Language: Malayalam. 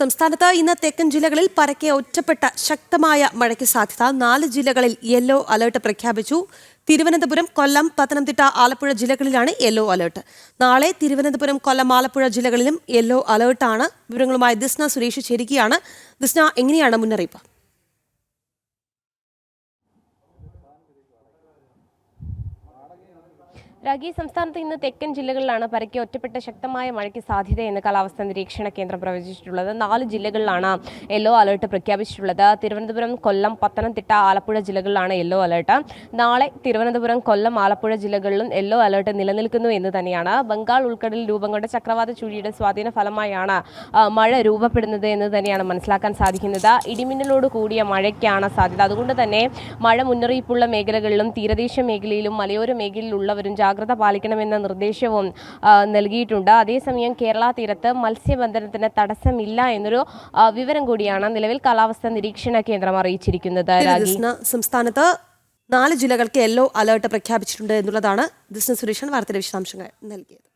സംസ്ഥാനത്ത് ഇന്ന് തെക്കൻ ജില്ലകളിൽ പരക്കെ ഒറ്റപ്പെട്ട ശക്തമായ മഴയ്ക്ക് സാധ്യത. നാല് ജില്ലകളിൽ യെല്ലോ അലർട്ട് പ്രഖ്യാപിച്ചു. തിരുവനന്തപുരം കൊല്ലം പത്തനംതിട്ട ആലപ്പുഴ ജില്ലകളിലാണ് യെല്ലോ അലർട്ട്. നാളെ തിരുവനന്തപുരം കൊല്ലം ആലപ്പുഴ ജില്ലകളിലും യെല്ലോ അലർട്ടാണ്. വിവരങ്ങളുമായി ദിസ്ന സുരേഷ് ചേരുകയാണ്. ദിസ്ന എങ്ങനെയാണ് മുന്നറിയിപ്പ്? രാഗി സംസ്ഥാനത്ത് ഇന്ന് തെക്കൻ ജില്ലകളിലാണ് പരക്കെ ഒറ്റപ്പെട്ട ശക്തമായ മഴയ്ക്ക് സാധ്യതയെന്ന് കാലാവസ്ഥാ നിരീക്ഷണ കേന്ദ്രം പ്രവചിച്ചിട്ടുള്ളത്. നാല് ജില്ലകളിലാണ് യെല്ലോ അലർട്ട് പ്രഖ്യാപിച്ചിട്ടുള്ളത്. തിരുവനന്തപുരം കൊല്ലം പത്തനംതിട്ട ആലപ്പുഴ ജില്ലകളിലാണ് യെല്ലോ അലർട്ട്. നാളെ തിരുവനന്തപുരം കൊല്ലം ആലപ്പുഴ ജില്ലകളിലും യെല്ലോ അലർട്ട് നിലനിൽക്കുന്നു എന്ന് തന്നെയാണ്. ബംഗാൾ ഉൾക്കടലിൽ രൂപം കൊണ്ട ചക്രവാത ചുഴിയുടെ സ്വാധീന ഫലമായാണ് മഴ രൂപപ്പെടുന്നത് എന്ന് തന്നെയാണ് മനസ്സിലാക്കാൻ സാധിക്കുന്നത്. ഇടിമിന്നലോട് കൂടിയ മഴയ്ക്കാണ് സാധ്യത. അതുകൊണ്ട് തന്നെ മഴ മുന്നറിയിപ്പുള്ള മേഖലകളിലും തീരദേശ മേഖലയിലും മലയോര മേഖലയിലുള്ളവരും ജാഗ്രത പാലിക്കണമെന്ന നിർദ്ദേശവും നൽകിയിട്ടുണ്ട്. അതേസമയം കേരള തീരത്ത് മത്സ്യബന്ധനത്തിന് തടസ്സമില്ല എന്നൊരു വിവരം കൂടിയാണ് നിലവിൽ കാലാവസ്ഥാ നിരീക്ഷണ കേന്ദ്രം അറിയിച്ചിരിക്കുന്നത്. സംസ്ഥാനത്ത് നാല് ജില്ലകൾക്ക് യെല്ലോ അലേർട്ട് പ്രഖ്യാപിച്ചിട്ടുണ്ട് എന്നുള്ളതാണ് ദിസ്ന സുരേഷൻ വാർത്തയുടെ വിശദാംശങ്ങൾ നൽകിയത്.